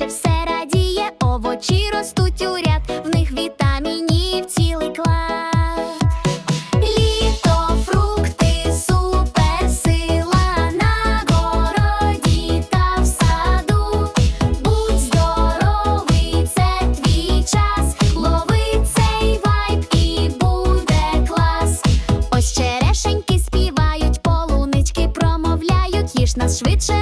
наче все радіє, овочі ростуть у ряд, в них вітамінів цілий клад. Літо, фрукти, суперсила на городі та в саду. Будь здоровий, це твій час. Лови цей вайб і буде клас. Ось черешеньки співають, полунички промовляють, їж нас швидше.